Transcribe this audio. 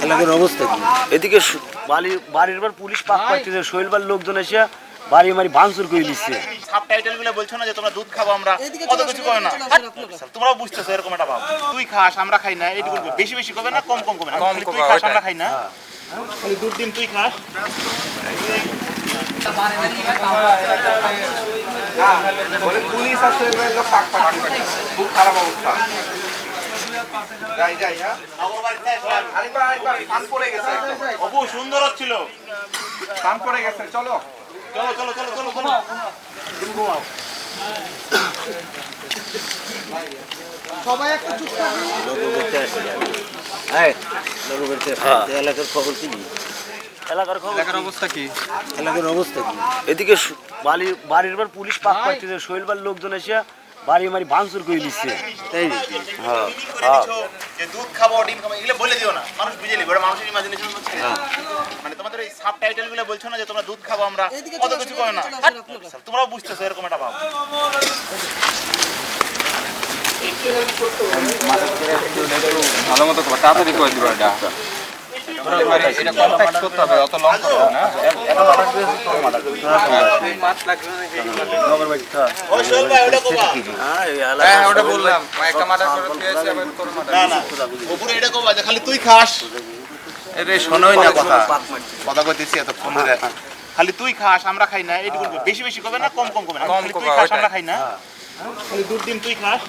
এলাকার অবস্থা কি? এদিকে সু- বাড়ি বাড়ির বার পুলিশ পাক পাইতেছে শৈলবার লোকজন এসে বাড়ি মারি ভাঙচুর করে দিচ্ছে। সাব টাইটেলগুলো বলছো না যে তোমরা দুধ খাব আমরা কত কিছু কবে না। তোমরাও বুঝতেছো এরকম একটা ভাব। তুই খাস আমরা খাই না এইটুকু বেশি বেশি কবে না কম কম কবে না। তুই খাস আমরা খাই না। খালি দুধ ডিম তুই খাস। পুলিশ আছে পাক পাক। খুব খারাপ অবস্থা। যাই যাই হ্যাঁ। আরেকবার আরেকবার পান পড়ে গেছে। অপু সুন্দর হচ্ছিল। পান পড়ে গেছে চলো। চলো চলো চলো চলো চলো। হ্যাঁ। এলাকার খবর কি? এলাকার খবর এলাকার অবস্থা কি? এলাকার অবস্থা কি? এদিকে বাড়ির বার পুলিশ পাক পাইতেছে শৈলবার লোকজন এসে বাড়ি মারি ভাঙচুর করে দিচ্ছে তাই হ্যাঁ করে দিছো যে দুধ খাব ডিম খাব এগুলো বলে দিও না। মানুষ বুঝে নিবে ওটা মানুষের ইমাজিনেশন হচ্ছে। মানে তোমাদের এই সাব টাইটেলগুলো বলছো না যে তোমরা দুধ খাব আমরা কত কিছু কবে না। তোমরাও বুঝতেছো এরকম একটা ভাব। ভালো মতো তাড়াতাড়ি করে দিবা এটা। খালি তুই খাস। এরে শোনোই না কথা। কথা কইতেছি এতক্ষণ ধরে। খালি তুই খাস আমরা খাই না এইটুকু বেশি বেশি কবে না? কম কম কবে না? কম খালি তুই খাস আমরা খাই না। খালি দুধ ডিম তুই খাস।